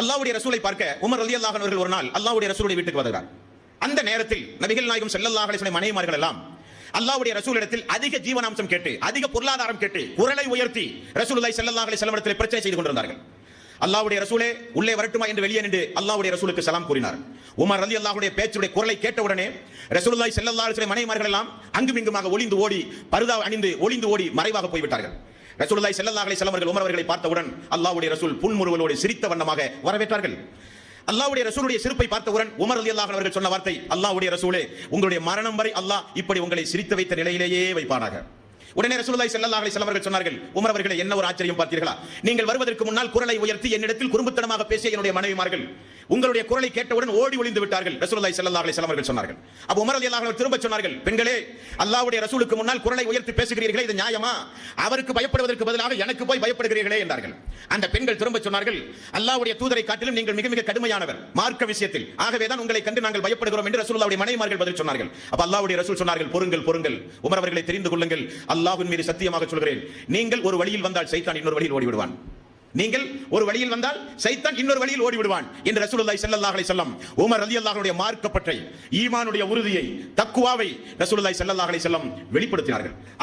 அல்லாவுடைய ரசூலை பார்க்க உமர் ரலி அவர்கள் ஒரு நாள் அல்லாவுடைய ரசூலுடைய வீட்டுக்கு வருகிறார். அந்த நேரத்தில் நபிகள் நாயகம் செல்லல்லாஹ் அலைஹி மனைவிமார்கள் எல்லாம் அல்லாவுடைய ரசூலிடத்தில் அதிக ஜீவனாம்சம் கேட்டு அதிக பொருளாதாரம் கேட்டு குரலை உயர்த்தி ரசூலுல்லாய் செல்லல்லாஹ் அலைஹி வஸல்லம் பிரச்சனை செய்து கொண்டிருந்தார்கள். அல்லாவுடைய ரசூலே உள்ளே வரட்டுமா என்று வெளியே நின்று அல்லாவுடைய ரசூலுக்கு சலாம் கூறினார். உமர் ரலி அல்லாஹுடைய பேச்சுடைய குரலை கேட்டவுடனே ரசூலுல்லாஹி ஸல்லல்லாஹு அலைஹி மனைவிமார்கள் எல்லாம் அங்கும் இங்குமாக ஒளிந்து ஓடி பருதா அணிந்து ஒளிந்து ஓடி மறைவாக போய்விட்டார்கள். ரசூலுல்லாஹி ஸல்லல்லாஹு அலைஹி வஸல்லம் அவர்கள் உமர் அவர்களை பார்த்தவுடன் அல்லாஹ்வுடைய ரசூல் புன்முறுவலோடு சிரித்த வண்ணமாக வரவேற்றார்கள். அல்லாஹ்வுடைய ரசூலுடைய சிரிப்பை பார்த்தவுடன் உமர் அலி அல்லாஹ் அவர்கள் சொன்ன வார்த்தை அல்லாஹ்வுடைய ரசூலே உங்களுடைய மரணம் வரை அல்லாஹ் இப்படி உங்களை சிரித்து வைத்த நிலையிலேயே வைப்பானாக. உடனே ரசூலுல்லாஹி ஸல்லல்லாஹு அலைஹி வஸல்லம் அவர்கள் சொன்னார்கள் உமர் அவர்களே என்ன ஒரு ஆச்சரியம் பார்த்தீர்களா? நீங்கள் வருவதற்கு முன்னால் குரலை உயர்த்தி என்னிடத்தில் குறும்புத்தனமாக பேசிய என்னுடைய மனைவிமார்கள் உங்களுடைய குரலை கேட்டவுடன் ஓடி ஒளிந்து விட்டார்கள். ரசூலுல்லாஹி ஸல்லல்லாஹு அலைஹி அவர்கள் சொன்னார்கள். அப்ப உமர் ரலியல்லாஹு அன்ஹு திரும்ப சொன்னார்கள் பெண்களே அல்லாஹ்வுடைய ரசூலுக்கு முன்னால் குரலை உயர்த்தி பேசுகிறீர்களே இது நியாயமா? அவருக்கு பயப்படுவதற்கு பதிலாக எனக்கு போய் பயப்படுகிறீர்களே என்றார்கள். அந்த பெண்கள் திரும்ப சொன்னார்கள் அல்லாஹ்வுடைய தூதரை காட்டிலும் நீங்கள் மிக மிக கடுமையானவர். மார்க்க விஷயத்தில் ஆகவே தான் உங்களை கண்டு நாங்கள் பயப்படுகிறோம் என்று ரசூலுல்லாஹ்வுடைய மனைவிமார்கள் பதில் சொன்னார்கள். அப்ப அல்லாஹ்வுடைய ரசூல் சொன்னார்கள் பொறுங்கள் பொறுங்கள். உமர் அவர்களை தெரிந்து கொள்ளுங்கள். அல்லாஹ்வின் மீது சத்தியமாக சொல்கிறேன். நீங்கள் ஒரு வழியில் வந்தால் சைத்தான் இன்னொரு வழியில் ஓடிவிடுவான். நீங்கள் ஒரு வழியில் வந்தால் சைத்தான் இன்னொரு வழியில் ஓடி விடுவான் என்று ரசூலுல்லாஹி ஸல்லல்லாஹு அலைஹி வஸல்லம் உமர் ரலியல்லாஹுடைய மார்க்கப்பற்றை ஈமானுடைய உறுதியை தக்குவாவை ரசூலுல்லாஹி ஸல்லல்லாஹு அலைஹி வஸல்லம் வெளிப்படுத்தினார்கள்.